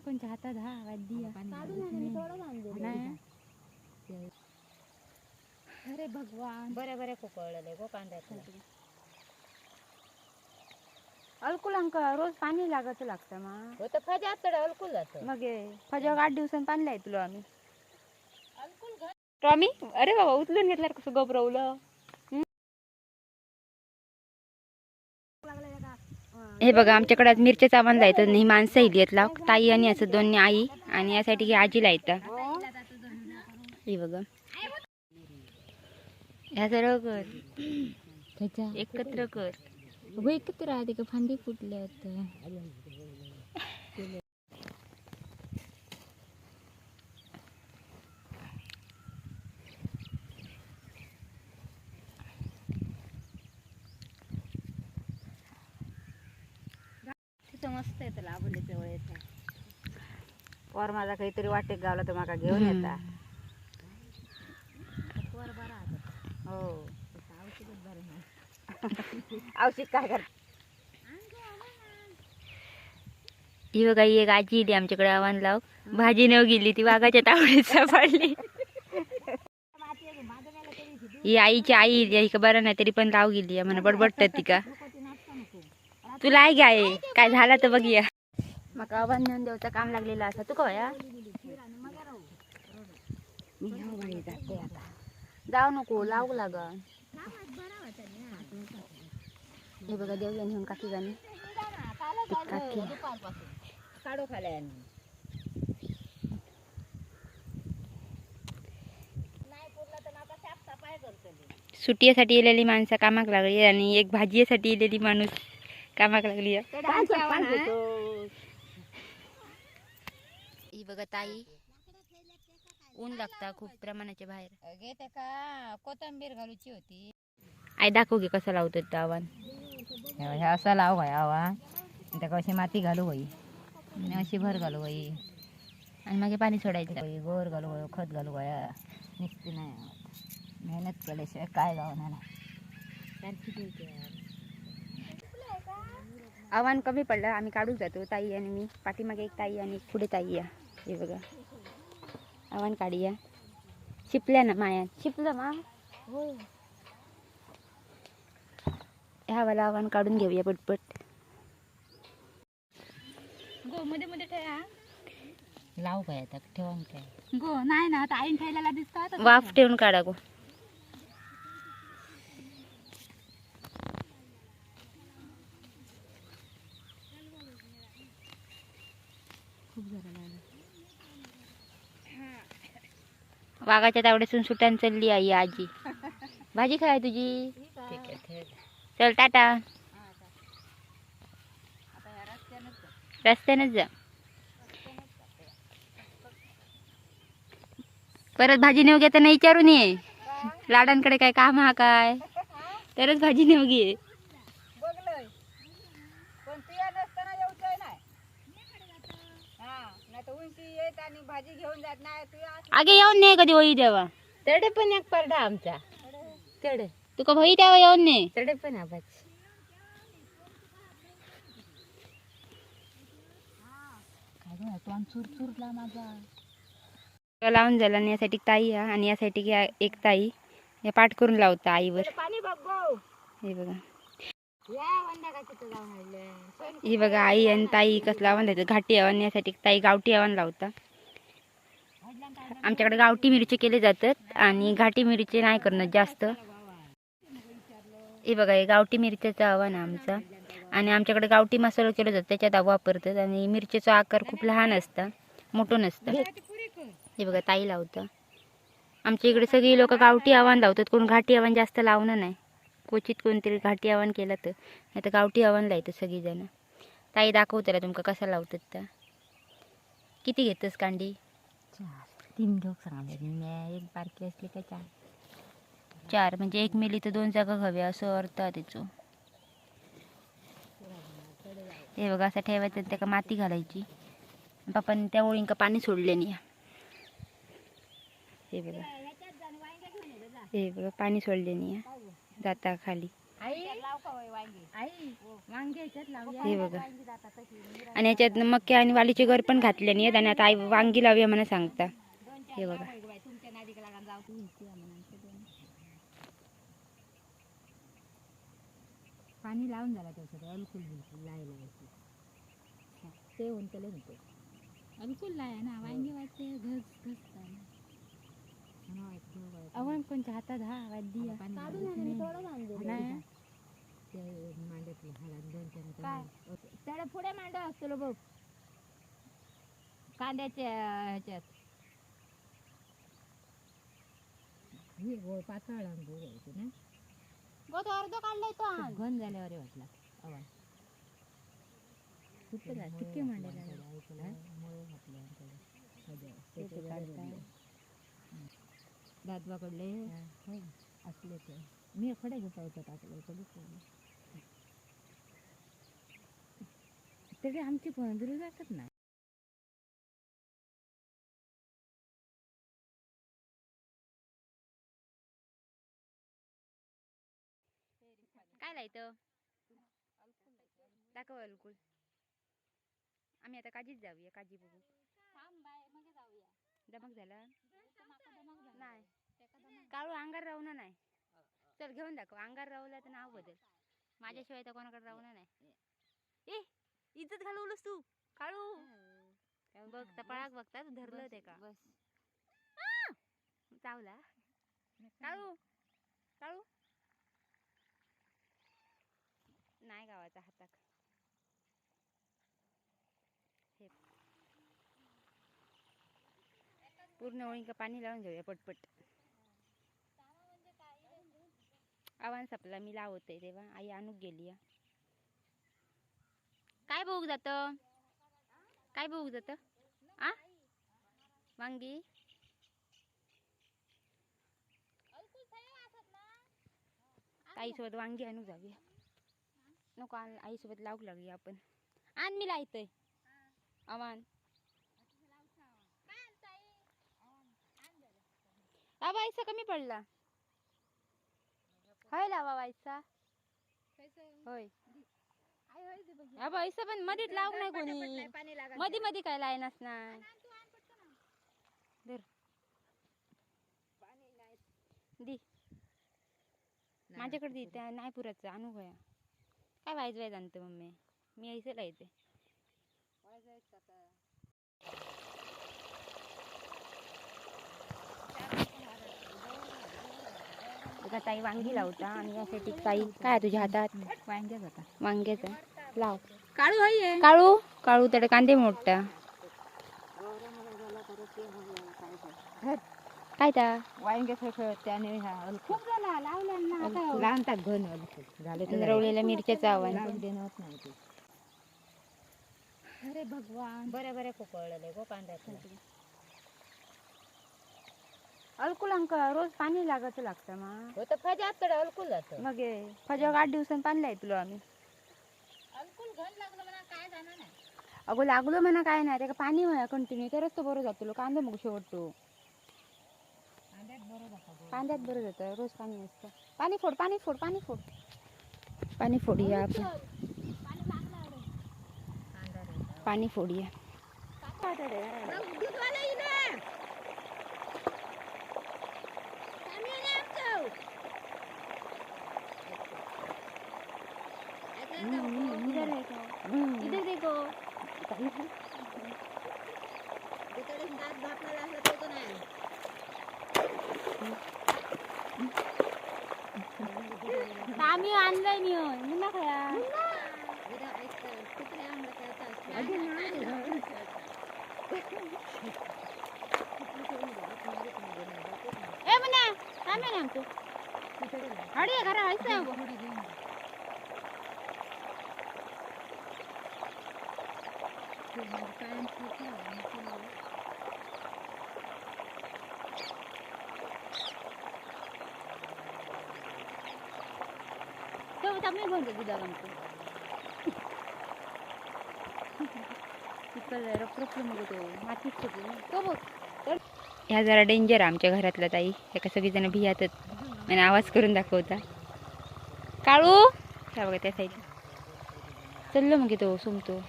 कोणच्या हातात? हा वाद्य. अरे भगवान. बरे बरे कुकळले गो कांद्यात अलकुल अंका रोज पाणी लागत लागतं मग हो तर फजा आतडे अलकुल जात. मग फजावर आठ दिवसांनी पाणी लाय तुला आम्ही टॉमी अरे बाबा उचलून घेतल्यावर कसं गबरवलं? हे बघा आमच्याकडे आज मिरच्या चावण जायचं. ही माणसं इली आहेत लाव ताई आणि असं दोन्ही आई. आणि यासाठी ही आजीला येतं हे बघा. ह्या सर्व कर. त्याच्या एकत्र कर. एकत्र राहते का? फांदी फुटले आता मस्त येतं लाभले जवळ येतं. वर माझा काहीतरी वाटेक गावला तर माका घेऊन येता. हो. औषध काय कर? ही बघा ही एक आजी इली आमच्याकडे आव्हान लाव भाजी नेऊ गेली ती वाघाच्या तावडीत सापडली. ही आईची आई बरं नाही तरी पण लाव गेली म्हणा बडबडतात ती का? तुला आहे काय काय झालं तर बघूया मग नेऊन देऊचं काम लागलेलं असं. तू कया जाते आता. जाऊ नको लावू लाग हे बघा देऊया नेऊन काकी गाणी. काकी. काढू खाल्या सुट्टीसाठी येलेली माणसं कामाक लागली आणि एक भाजीसाठी येलेली माणूस. कामाक लागली ही बघा ताई ऊन लागता खूप प्रमाणाच्या बाहेर. घेते का? कोथंबीर घालूची होती. आई दाखव की कसं लावतो ते आव्हान. हे असा लाव भाई आवा त्याका अशी माती घालू होई आणि अशी भर घालू होई आणि मागे पाणी सोडायचं गोर घालू होय खत घालू होया निघते नाही. मेहनत केल्याशिवाय काय गावणार आव्हान कमी पडलं आम्ही काढून जातो. ताई आणि मी. पाठीमागे एक ताई आणि एक पुढे ताई या. हे बघा. आव्हान काढूया. शिपल्या ना माया. शिपलं मा हो ह्या वाला आव्हान काढून घेऊया पटपट. गो मध्ये मध्ये ठेवा. लाव काय आता? काय? गो नाही ना आता आईन ठेवलेला दिसतात वाफ ठेवून काढा गो. वाघाच्या तावड्यातून सुटान चालली आई आजी. भाजी खाय तुझी? ठीक आहे ठेव. चल टाटा. रस्त्यानेच जा. परत भाजी नेऊ घेताना विचारून ये. लाडांकडे काय काम हा काय? तरच भाजी नेऊ घे बघलंय पण तुया नसताना येऊचंय नाही हा नाही तर उंची येत आणि भाजी घेऊन जात नाही तुया आगे येऊन ने कधी होई देवा. तडे पण एक परडा आमचा. तडे तुका होई द्यावा येऊन ने तडे पण माझा लावून झाला आणि यासाठी ताई हा आणि यासाठी एक ताई. हे पाठ करून लावता आईवर. पाणी हे बघा. या ही बघा आई आणि ताई कसं लावून द्यायचं घाटी आव्हान यासाठी ताई गावठी आव्हान लावता. आमच्याकडे गावठी मिरची केले जातात आणि घाटी मिरची नाही करणं जास्त. हे बघा हे गावठी मिरच्याचं आव्हान आहे आमचं. आणि आमच्याकडे गावठी मसाला केला जातो त्याच्यात वापरतात. आणि मिरचीचा आकार खूप लहान असता मोठं नसतं. हे बघा ताई लावतं. आमच्या इकडे सगळी लोक गावठी आव्हान लावतात कोण घाटी आव्हान जास्त लावणं नाही. क्वचित कोणतरी घाटी आव्हान केलं तर. नाही तर गावठी आव्हान लावतं सगळीजण. ताई दाखवताला तुमका कसा लावतात त्या. किती घेतस कांडी? तीन लोक सांगले मी एक बारकी असली का चार. चार म्हणजे एक मिली तर दोन जागा हव्या असं अर्थ आहे त्याचं. हे बघा असं ठेवायचं त्याका माती घालायची. बापाने त्या ओळींका पाणी सोडले नाही. हे बघा. हे बघा पाणी सोडले नाही. जाता खाली. हे बघा. आणि याच्यात मक्के आणि वालीचे घर पण घातले नाहीत आणि आता आई वांगी लावूया म्हणून सांगता. हे बघा. पाणी लावून झाला त्याच्यात अलकुल बिलकुल लाय लावायची ते. उंचले होते. अलकुल लाय ना वांगी वाटते घस घस अवन कोणच्या हातात हा वाद्य त्याला पुढे मांडव असतो बघ. कांद्याच्या ह्याच्यात. पातळ ना. अर्ध काढलाय तो घन झाल्यावर वाटला. आवाज. किती मांडायला दादवा कडले असले ते. मी खडे घेता होतं टाकलं कधी तरी आमची पण दूर जातात ना. काय लायतं दाखव अलकुल आम्ही आता काजीच जाऊया काजी बघू. दमक झाला? नाही. काळू अंगार राहू ना नाही. चल घेऊन दाखव अंगार राहूला तर नाव बदल. माझ्याशिवाय तर कोणाकडे राहू ना नाही. ए इज्जत घालवलंस तू काळू. बघ तपळाक बघता तू धरलं ते का? बस चावला. काळू काळू. नाही गावाचा हाताक. हे. पूर्ण ओळीका पाणी लावून घेऊया पटपट. आव्हान संपला मी लावते तेव्हा. आई आणूक गेली या. काय बघू जात? काय बघू जात? आ? वांगी? ताईसोबत वांगी आणू जाऊया. नको आण- आईसोबत लावू लागूया आपण. आण मी लायतय आव्हान लावा आईचा कमी पडला. होय लावा वायचा होय. अबा आईचा पण मधीत लावू नाही कोणी. मधी मधी काय लायनास ना धर. दी. माझ्याकडे दे त्या नाही पुराचं आणू काय वाईज वाईज आणतं मम्मी? मी ऐसे एका ताई वांगी लावता आणि यासाठी ताई काय तुझ्या हातात? वांग्याच होता वांग्याचं लाव. काळू हाय काळू? काळू त्याला कांदे मोठा काय ता? वांगे सगळं त्याने हा खूप झाला लावल्या लावतात घन अलकुल झाले तर रवलेल्या मिरच्याचं आव्हान लावून देणं होत नाही ते. अरे भगवान. बऱ्या बऱ्या कोकळले गो अंक रोज पाणी लागत लागतं मग हो तर अलकुल जातं. मग फजाक आठ दिवसांनी पाणी लायतलो आम्ही. अलकुल घन लागलं म्हणा काय जाणार नाही. अगो लागलो म्हणा काय नाही. त्याका पाणी होया कंटिन्यू तरच तो बरं जातो कांदा मग शेवटतो. कांद्यात बरं जातं रोज पाणी असतं. पाणी फोड पाणी फोड पाणी फोड. पाणी फोडूया आपण. पाणी फोडूया. इधर है क्या? इधर देखो. आम्ही आणलंय मी मुन्ना खाया ए मुन्ना काय नाही आमचं अडे घरा व्हायचं तेव्हा मग तो. मातीत सगळं तो बघ. ह्या जरा डेंजर आमच्या घरातला ताई. एका सगळीजण भियातच. आणि आवाज करून दाखवता. काळू? त्या बघा त्या साईडला चाललो मग तो. सुमतो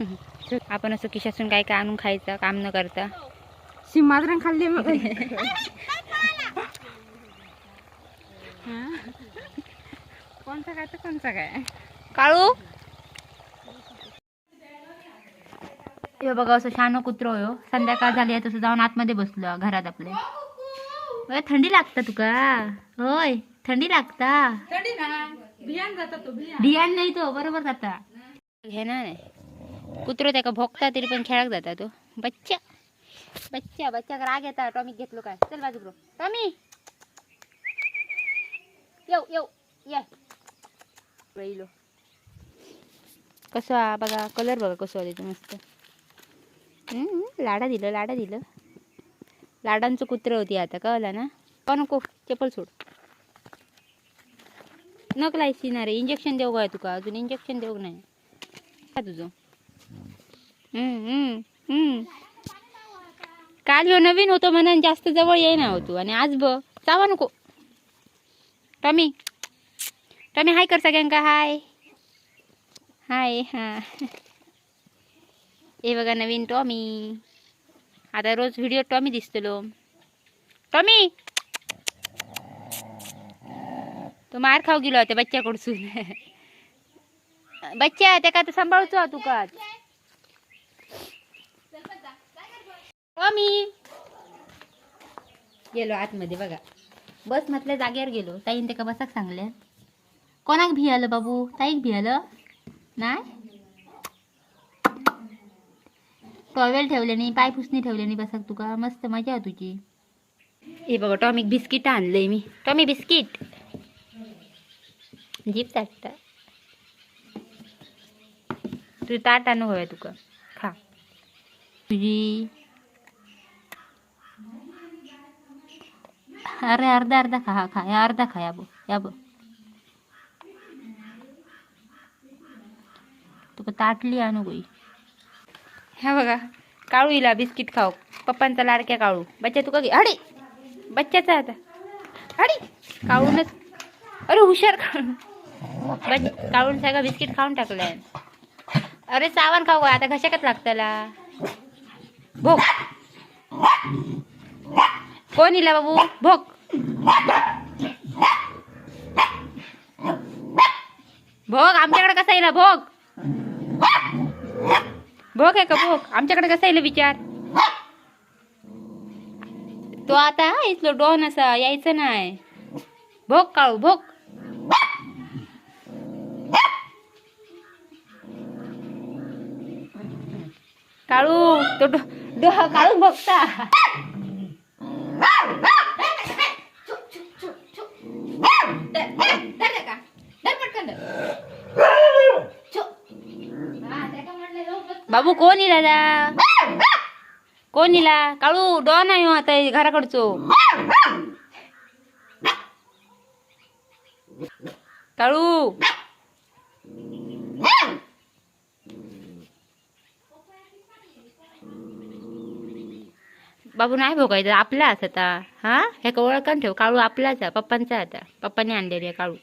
आपण असं खिशातून काय काय आणून खायचं काम न करता. शिमाद्रण खाल्ली मग. कोणता काय तर कोणता काय? काळू? हे बघा असं शान कुत्रो हो संध्याकाळ झाली आहे तसं जाऊन आतमध्ये बसलो घरात आपले. होय थंडी लागता तुका? होय थंडी लागता? ना? धियान नाही तो बरोबर जाता. घेणार नाही कुत्रो त्याका भोगता तरी पण खेळाक जाता तो. बच्चा बच्चा बच्चा राग येता टॉमिक घेतलो काय? चल बाजू टॉमी! येऊ येऊ ये. पहिलो. कसं हा बघा कलर बघा कसं आले मस्त. लाडा दिलं लाडा दिलं. लाडांचं कुत्रं होती आता कळला ना? का नको? चप्पल सोड. नक लायची ना रे इंजेक्शन देऊ काय तुका? अजून इंजेक्शन देऊ नाही? का तुझं? काल ह्यो नवीन होतो म्हणून जास्त जवळ येईना होतो आणि आज ब चावा नको. टॉमी टॉमी हाय कर सगळ्यांका हाय हाय हा हे बघा नवीन टॉमी आता रोज व्हिडिओ टॉमी दिसतलो टॉमी तो मार खाऊ गेलो होता बच्च्याकडसून बच्चा त्या का सांभाळतो तुका टॉमी गेलो आतमध्ये बघा. बस म्हटल्या जागेवर गेलो. ताईन ते का बसाक सांगल्या? कोणाक भियालं बाबू? ताईक भियालं? नाही टॉवेल ठेवले नाही पाय पुसणी ठेवले नाही बसाक तुका. मस्त मजा आहे तुझी. हे बघा टॉमिक बिस्किट आणलंय मी. Tommy biscuit? जीप चाटता. तू ताट आणू हवंय तुका. खा. तुझी. अरे अर्धा अर्धा खा हा खा. या अर्धा खा या बो या बो ताटली आणू गोई ह्या बघा काळू इला बिस्किट खाऊ पप्पांचा लाडक्या काळू. बच्चा तुका घे अडे बच्चाचा आता. अडे काळूनच अरे हुशार काळू. बच काळून सगळं बिस्किट खाऊन टाकलंय. अरे सावण खाऊ का? आता घशाकच लागतला भोग कोण इला बाबू? भोग भोग आमच्याकडे कसा येईल भोग भोग आहे का भोग? आमच्याकडे कसा येईल विचार? तो आता इथलो डॉन असा यायचं नाही. भोग काळू भोग. काळू तो डो डो काळू बघता बाबू कोण इला कोण इला काळू डॉन आहे हो आता घराकडचो. काळू. बाबू नाही भोगायचं आपलाच आता. हा? हे का ओळखण ठेव काळू आपलाच आहे पप्पांचा आता. पप्पाने आणलेली आहे काळू.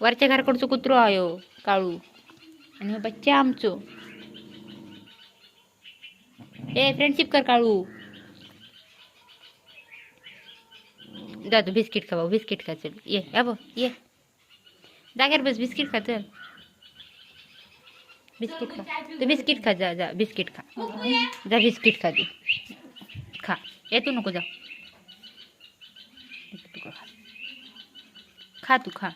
वरच्या घराकडचं कुत्रो आहे हो, काळू. आणि बच्चा आमचो. ए फ्रेंडशिप कर काळू. जा तू बिस्किट खा भाऊ बिस्किट खा चल. ये भाऊ ये. जाग्यावर बस, बिस्किट खा चल. बिस्किट खा. तू बिस्किट खा, जा जा, बिस्किट खा. जा बिस्किट खा तू. खा. ये तू नको जा. खा तू, खा.